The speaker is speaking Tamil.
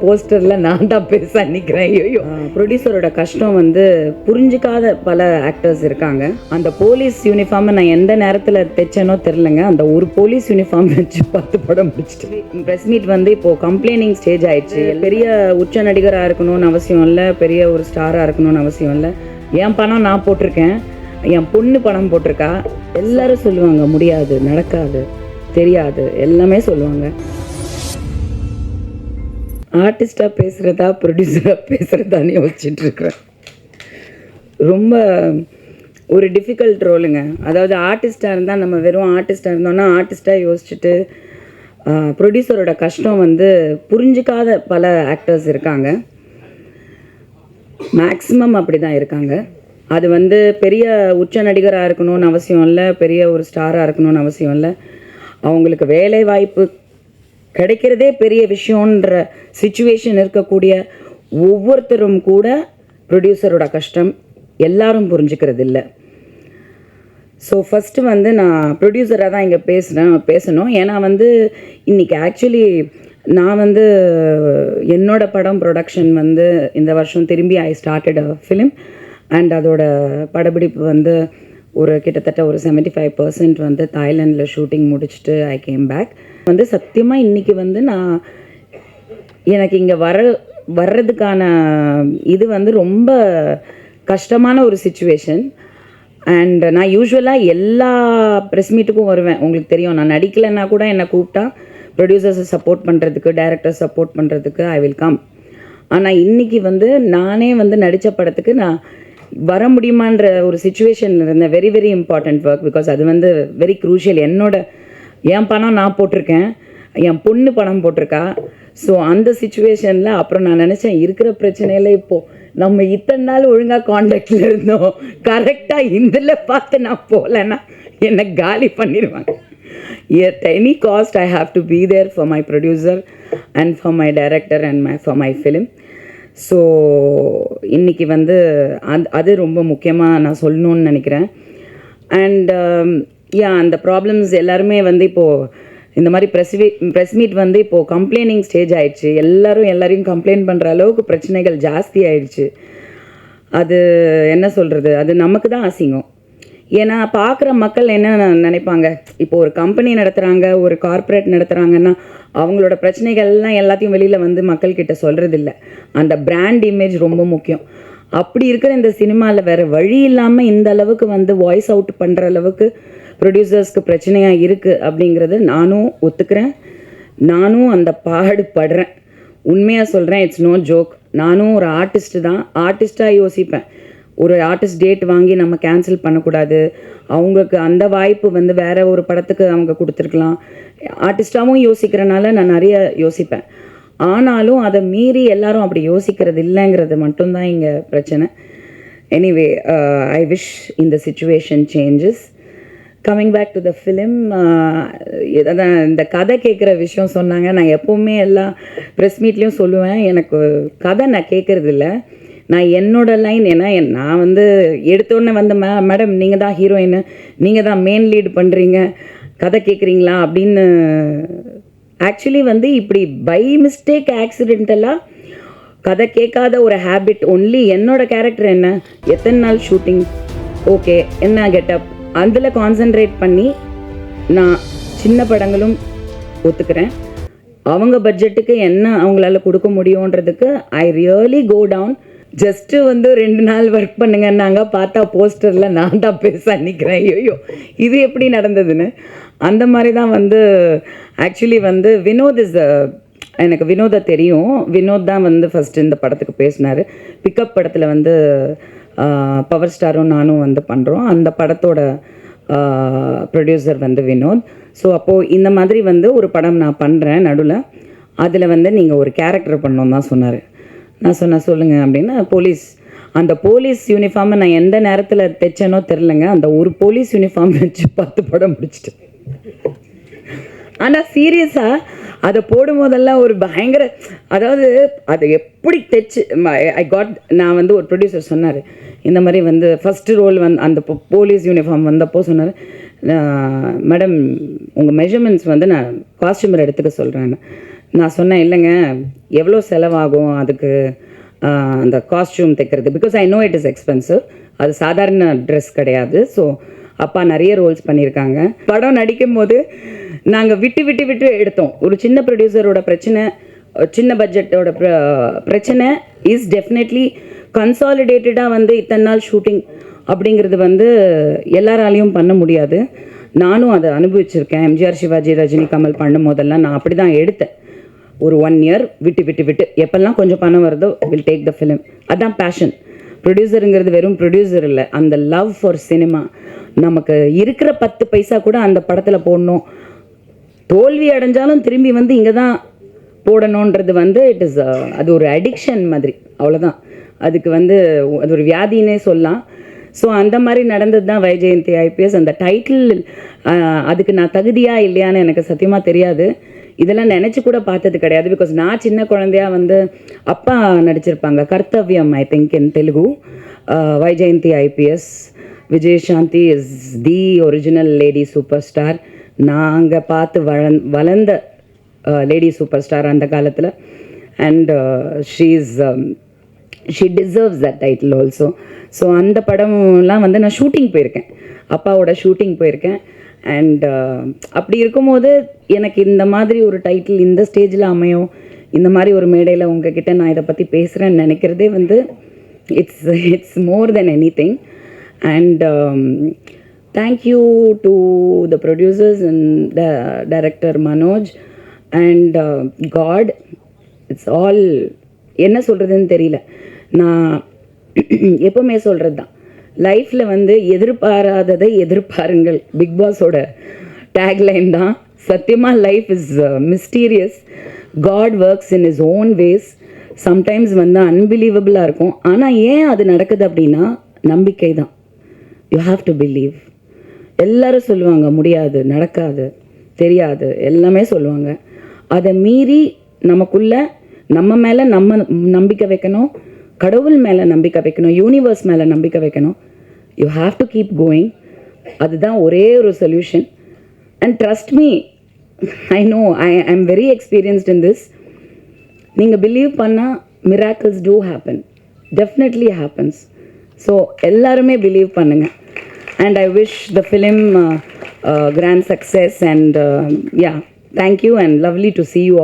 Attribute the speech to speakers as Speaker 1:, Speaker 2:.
Speaker 1: போஸ்டர்ல நான் தான் பெருசா நிற்கிறேன் ஐயோ ப்ரொடியூசரோட கஷ்டம் வந்து புரிஞ்சுக்காத பல ஆக்டர்ஸ் இருக்காங்க. அந்த போலீஸ் யூனிஃபார்மை நான் எந்த நேரத்தில் தைச்சேனோ தெரிலங்க அந்த ஒரு போலீஸ் யூனிஃபார்ம் வச்சு பார்த்து படம் முடிச்சிட்டு. ப்ரெஸ் மீட் வந்து இப்போ கம்ப்ளைனிங் ஸ்டேஜ் ஆயிடுச்சு. பெரிய உச்ச நடிகரா இருக்கணும்னு அவசியம் இல்லை. பெரிய ஒரு ஸ்டாராக இருக்கணும்னு அவசியம் இல்லை. என் பணம் நான் போட்டிருக்கேன். என் பொண்ணு பணம் போட்டிருக்கா. எல்லாரும் சொல்லுவாங்க முடியாது நடக்காது தெரியாது. எல்லாமே சொல்லுவாங்க. ஆர்டிஸ்டாக பேசுகிறதா ப்ரொடியூசராக பேசுகிறதான்னு யோசிச்சிட்டுருக்குறேன் ரொம்ப ஒரு டிஃபிகல்ட் ரோலுங்க அதாவது ஆர்டிஸ்ட்டாக இருந்தால் நம்ம வெறும் ஆர்டிஸ்ட்டாக இருந்தோம்னா ஆர்டிஸ்ட்டாக யோசிச்சுட்டு ப்ரொடியூசரோட கஷ்டம் வந்து புரிஞ்சுக்காத பல ஆக்டர்ஸ் இருக்காங்க. மேக்ஸிமம் அப்படி தான் இருக்காங்க. அது வந்து பெரிய உச்ச நடிகராக இருக்கணும்னு அவசியம் இல்லை பெரிய ஒரு ஸ்டாராக இருக்கணும்னு அவசியம் இல்லை. அவங்களுக்கு வேலை வாய்ப்பு கிடைக்கிறதே பெரிய விஷயன்ற சுச்சுவேஷன் இருக்கக்கூடிய ஒவ்வொருத்தரும் கூட ப்ரொடியூசரோட கஷ்டம் எல்லாரும் புரிஞ்சுக்கிறது இல்லை ஸோ ஃபஸ்ட்டு வந்து நான் ப்ரொடியூசராக தான் இங்கே பேசுகிறேன் பேசணும். ஏன்னா வந்து இன்றைக்கி ஆக்சுவலி நான் வந்து என்னோட படம் ப்ரொடக்ஷன் வந்து இந்த வருஷம் திரும்பி I started a film and அதோட படப்பிடிப்பு வந்து ஒரு கிட்டத்தட்ட ஒரு 75% ஃபைவ் பர்சன்ட் வந்து தாய்லாண்டில் ஷூட்டிங் முடிச்சுட்டு ஐ கேம் பேக் வந்து சத்தியமாக இன்றைக்கி வந்து நான் எனக்கு இங்கே வர வர்றதுக்கான இது வந்து ரொம்ப கஷ்டமான ஒரு சுச்சுவேஷன் அண்ட் நான் யூஸ்வலாக எல்லா ப்ரெஸ் மீட்டுக்கும் வருவேன். உங்களுக்கு தெரியும் நான் நடிக்கலைன்னா கூட என்னை கூப்பிட்டா ப்ரொடியூசர்ஸை சப்போர்ட் பண்ணுறதுக்கு டைரக்டர் சப்போர்ட் பண்ணுறதுக்கு ஐ வில் கம் ஆனால் இன்றைக்கி வந்து நானே வந்து நடித்த படத்துக்கு நான் வர முடியுமான்ற ஒரு சுச்சுவேஷன் இருந்தேன். Very very important work because அது வந்து வெரி க்ரூஷியல் என்னோட என் பணம் நான் போட்டிருக்கேன். என் பொண்ணு பணம் போட்டிருக்கா. ஸோ அந்த சுச்சுவேஷனில் அப்புறம் நான் நினச்சேன் இருக்கிற பிரச்சனையில இப்போது நம்ம இத்தனை நாள் ஒழுங்காக காண்டாக்டில் இருந்தோம். கரெக்டாக இதில் பார்த்து நான் போகலன்னா என்னை காலி பண்ணிடுவாங்க. At any cost I have to be there for my producer and for my director and my for my film so இன்றைக்கி வந்து அது அது ரொம்ப முக்கியமாக நான் சொல்லணும்னு நினைக்கிறேன். அண்ட் யா அந்த ப்ராப்ளம்ஸ் எல்லாருமே வந்து இப்போது இந்த மாதிரி ப்ரெஸ் ப்ரெஸ் மீட் வந்து இப்போது கம்ப்ளைனிங் ஸ்டேஜ் ஆயிடுச்சு. எல்லாரும் எல்லாரையும் கம்ப்ளைண்ட் பண்ணுற அளவுக்கு பிரச்சனைகள் ஜாஸ்தி ஆயிடுச்சு. அது என்ன சொல்கிறது அது நமக்கு தான் அசிங்கம். ஏன்னா பார்க்குற மக்கள் என்ன நினைப்பாங்க? இப்போ ஒரு கம்பெனி நடத்துகிறாங்க ஒரு கார்ப்பரேட் நடத்துகிறாங்கன்னா அவங்களோட பிரச்சனைகள்லாம் எல்லாத்தையும் வெளியில் வந்து மக்கள்கிட்ட சொல்கிறதில்ல அந்த பிராண்ட் இமேஜ் ரொம்ப முக்கியம். அப்படி இருக்கிற இந்த சினிமாவில் வேறு வழி இல்லாமல் இந்த அளவுக்கு வந்து வாய்ஸ் அவுட் பண்ணுற அளவுக்கு ப்ரொடியூசர்ஸ்க்கு பிரச்சனையாக இருக்குது அப்படிங்கிறது நானும் ஒத்துக்கிறேன். நானும் அந்த பாடு படுறேன் உண்மையாக சொல்கிறேன் இட்ஸ் நோ ஜோக் நானும் ஒரு ஆர்டிஸ்ட்டு தான். ஆர்டிஸ்ட்டாக யோசிப்பேன். ஒரு ஆர்டிஸ்ட் டேட் வாங்கி நம்ம கேன்சல் பண்ணக்கூடாது. அவங்களுக்கு அந்த வாய்ப்பு வந்து வேற ஒரு படத்துக்கு அவங்க கொடுத்துருக்கலாம். ஆர்டிஸ்ட்டாகவும் யோசிக்கிறனால நான் நிறைய யோசிப்பேன். ஆனாலும் அதை மீறி எல்லாரும் அப்படி யோசிக்கிறது இல்லைங்கிறது மட்டும்தான் இங்கே பிரச்சனை. எனிவே ஐ விஷ் இந்த situation changes coming back to the film அதான் இந்த கதை கேட்குற விஷயம் சொன்னாங்க. நான் எப்போவுமே எல்லா ப்ரெஸ் மீட்லேயும் சொல்லுவேன். எனக்கு கதை நான் கேட்குறதில்ல நான் என்னோட லைன் ஏன்னா என்- நான் வந்து எடுத்தோடனே வந்து மே மேடம் நீங்கள் தான் ஹீரோயின் நீங்கள் தான் மெயின் லீடு பண்ணுறீங்க கதை கேட்குறீங்களா அப்படின்னு ஆக்சுவலி வந்து இப்படி பை மிஸ்டேக் ஆக்சிடென்டலாக கதை கேட்காத ஒரு ஹேபிட் ஒன்லி என்னோட கேரக்டர் என்ன? எத்தனை நாள் ஷூட்டிங் ஓகே என்ன கெட்டப் அதில் கான்சென்ட்ரேட் பண்ணி நான் சின்ன படங்களும் ஒத்துக்கிறேன். அவங்க பட்ஜெட்டுக்கு என்ன அவங்களால கொடுக்க முடியுன்றதுக்கு I really go down just வந்து ரெண்டு நாள் ஒர்க் பண்ணுங்கன்னாங்க பார்த்தா போஸ்டரில் நான் தான் பேச நிற்கிறேன் ஐயோ இது எப்படி நடந்ததுன்னு? அந்த மாதிரி தான் வந்து ஆக்சுவலி வந்து வினோத் இஸ் எனக்கு வினோதை தெரியும். வினோத் தான் வந்து ஃபஸ்ட்டு இந்த படத்துக்கு பேசினார். பிக்கப் படத்தில் வந்து பவர் ஸ்டாரும் நானும் வந்து பண்ணுறோம் அந்த படத்தோட ப்ரொடியூசர் வந்து வினோத். ஸோ அப்போது இந்த மாதிரி வந்து ஒரு படம் நான் பண்ணுறேன் நடுவில். அதில் வந்து நீங்கள் ஒரு கேரக்டர் பண்ணணும் தான் சொன்னார். நான் சொன்னேன் சொல்லுங்கள் அப்படின்னா. போலீஸ் அந்த போலீஸ் யூனிஃபார்மை நான் எந்த நேரத்தில் தைச்சேனோ தெரிலங்க அந்த ஒரு போலீஸ் யூனிஃபார்ம் வச்சு பார்த்து படம் முடிச்சிட்டேன். ஆனால் சீரியஸாக அதை போடும் போதெல்லாம் ஒரு பயங்கர அதாவது அதை எப்படி தைச்சு ஐ காட் நான் வந்து ஒரு ப்ரொடியூசர் சொன்னார். இந்த மாதிரி வந்து ஃபஸ்ட்டு ரோல் வந்து அந்த போலீஸ் யூனிஃபார்ம் வந்தப்போ சொன்னார் மேடம் உங்கள் மெஷர்மெண்ட்ஸ் வந்து நான் காஸ்டியூமர் எடுத்துக்க சொல்கிறேன் நான் சொன்னேன் இல்லைங்க எவ்வளோ செலவாகும் அதுக்கு அந்த காஸ்டியூம் தைக்கிறது? Because I know it is expensive அது சாதாரண ட்ரெஸ் கிடையாது. ஸோ அப்பா நிறைய ரோல்ஸ் பண்ணியிருக்காங்க. படம் நடிக்கும் போது நாங்கள் விட்டு விட்டு விட்டு எடுத்தோம். ஒரு சின்ன ப்ரொடியூசரோட பிரச்சனை சின்ன பட்ஜெட்டோட பிரச்சனை இஸ் டெஃபினெட்லி கன்சாலிடேட்டடாக வந்து இத்தனை நாள் ஷூட்டிங் அப்படிங்கிறது வந்து எல்லாராலையும் பண்ண முடியாது. நானும் அதை அனுபவிச்சிருக்கேன். எம்ஜிஆர் சிவாஜி ரஜினி கமல் பண்ணும் போதெல்லாம் நான் அப்படி தான் எடுத்தேன். ஒரு ஒன் இயர் விட்டு விட்டு விட்டு. எப்பெல்லாம் கொஞ்சம் பணம் வருதோ வில் டேக் த ஃபிலிம் அதான் பேஷன் ப்ரொடியூசருங்கிறது வெறும் ப்ரொடியூசர் இல்லை. அந்த லவ் ஃபார் சினிமா நமக்கு இருக்கிற பத்து பைசா கூட அந்த படத்தில் போடணும். தோல்வி அடைஞ்சாலும் திரும்பி வந்து இங்கே தான் போடணுன்றது வந்து இட் இஸ் uh, அது ஒரு அடிக்ஷன் மாதிரி அவ்வளோதான் அதுக்கு வந்து அது ஒரு வியாதினே சொல்லலாம். ஸோ அந்த மாதிரி நடந்தது தான் வைஜெயந்தி ஐபிஎஸ். அந்த டைட்டில் uh, அதுக்கு நான் தகுதியா இல்லையான்னு எனக்கு சத்தியமாக தெரியாது. இதெல்லாம் நினச்சி கூட பார்த்தது கிடையாது. பிகாஸ் நான் சின்ன குழந்தையா வந்து அப்பா நடிச்சிருப்பாங்க. Karthavyam I think in Telugu Vyjayanthi IPS. Vijayashanti is the original lady super star நாங்கள் பார்த்து வளந் வளர்ந்த லேடி சூப்பர் ஸ்டார் அந்த காலத்தில். And she is she deserves that title also so அந்த படம்லாம் வந்து நான் ஷூட்டிங் போயிருக்கேன். அப்பாவோட ஷூட்டிங் போயிருக்கேன். அண்ட் அப்படி இருக்கும்போது எனக்கு இந்த மாதிரி ஒரு டைட்டில் இந்த ஸ்டேஜில் அமையும். இந்த மாதிரி ஒரு மேடையில் உங்ககிட்ட நான் இதை பற்றி பேசுகிறேன்னு நினைக்கிறதே வந்து it's it's more than anything and thank you to the producers and the director Manoj and God it's all என்ன சொல்கிறதுன்னு தெரியல. நான் எப்பவுமே சொல்கிறது தான் லைஃப்பில் வந்து எதிர்பாராததை எதிர்பாருங்கள். பிக் பாஸோட டேக்லைன் தான். சத்தியமாக life is mysterious God works in his own ways sometimes வந்து அன்பிலீவபிளாக இருக்கும். ஆனால் ஏன் அது நடக்குது அப்படின்னா நம்பிக்கை தான் யூ ஹாவ் டு பிலீவ் எல்லாரும் சொல்லுவாங்க முடியாது நடக்காது தெரியாது. எல்லாமே சொல்லுவாங்க. அதை மீறி நமக்குள்ள நம்ம மேலே நம்ம நம்பிக்கை வைக்கணும் கடவுள் மேலே நம்பிக்கை வைக்கணும் யூனிவர்ஸ் மேலே நம்பிக்கை வைக்கணும். You have to keep going அதுதான் ஒரே ஒரு solution and trust me I know I I am very experienced in this நீங்கள் பிலீவ் பண்ணால் miracles do happen definitely happens so எல்லாருமே பிலீவ் பண்ணுங்கள் and I wish the film uh, uh, grand success. And uh, yeah, thank you, and lovely to see you all.